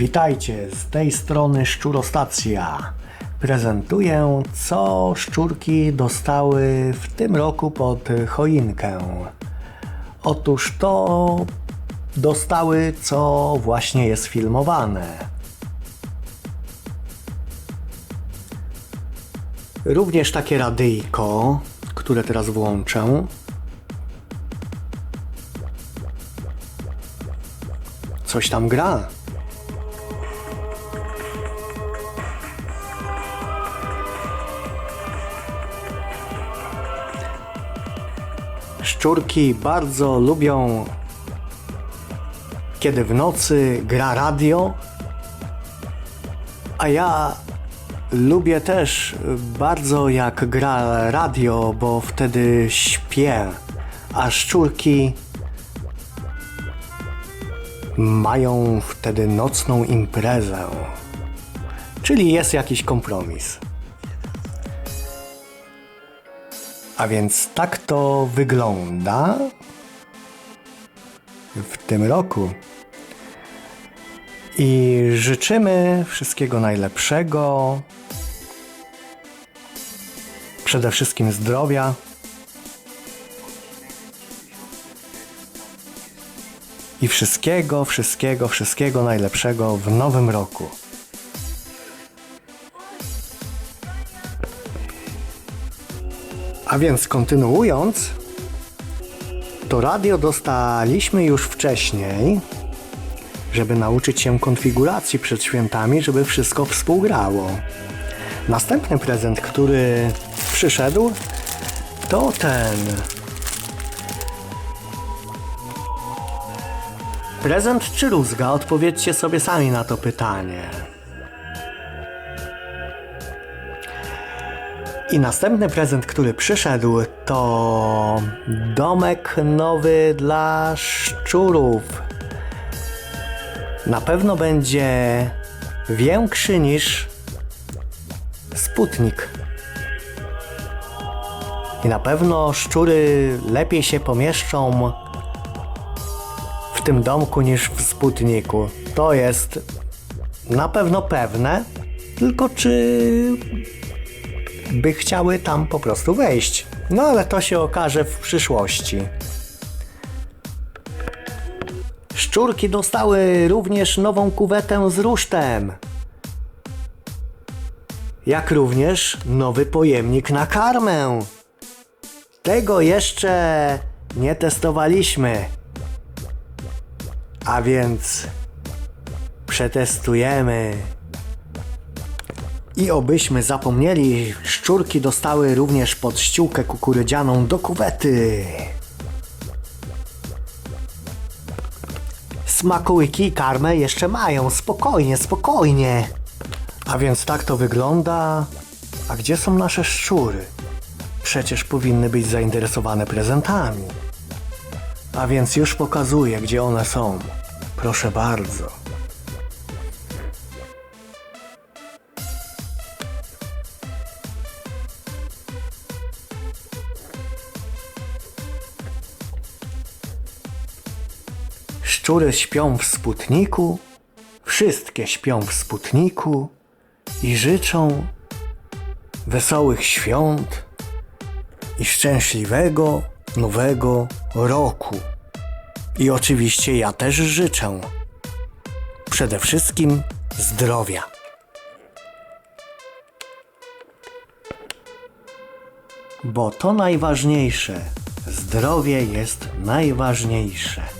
Witajcie, z tej strony Szczurostacja. Prezentuję, co szczurki dostały w tym roku pod choinkę. Otóż to dostały, co właśnie jest filmowane. Również takie radyjko, które teraz włączę. Coś tam gra. Szczurki bardzo lubią, kiedy w nocy gra radio, a ja lubię też bardzo jak gra radio, bo wtedy śpię, a szczurki mają wtedy nocną imprezę. Czyli jest jakiś kompromis. A więc tak to wygląda w tym roku. I życzymy wszystkiego najlepszego. Przede wszystkim zdrowia. I wszystkiego, wszystkiego, wszystkiego najlepszego w nowym roku. A więc kontynuując, to radio dostaliśmy już wcześniej, żeby nauczyć się konfiguracji przed świętami, żeby wszystko współgrało. Następny prezent, który przyszedł, to ten. Prezent czy rózga? Odpowiedzcie sobie sami na to pytanie. I następny prezent, który przyszedł, to domek nowy dla szczurów. Na pewno będzie większy niż Sputnik. I na pewno szczury lepiej się pomieszczą w tym domku niż w Sputniku. To jest na pewno pewne. Tylko czy by chciały tam po prostu wejść. No ale to się okaże w przyszłości. Szczurki dostały również nową kuwetę z rusztem. Jak również nowy pojemnik na karmę. Tego jeszcze nie testowaliśmy. A więc przetestujemy. I obyśmy zapomnieli, szczurki dostały również podściółkę kukurydzianą do kuwety. Smakołyki i karmę jeszcze mają, spokojnie, spokojnie. A więc tak to wygląda. A gdzie są nasze szczury? Przecież powinny być zainteresowane prezentami. A więc już pokazuję, gdzie one są. Proszę bardzo. Szczury śpią w sputniku, wszystkie śpią w sputniku i życzą wesołych świąt i szczęśliwego nowego roku. I oczywiście ja też życzę przede wszystkim zdrowia. Bo to najważniejsze. Zdrowie jest najważniejsze.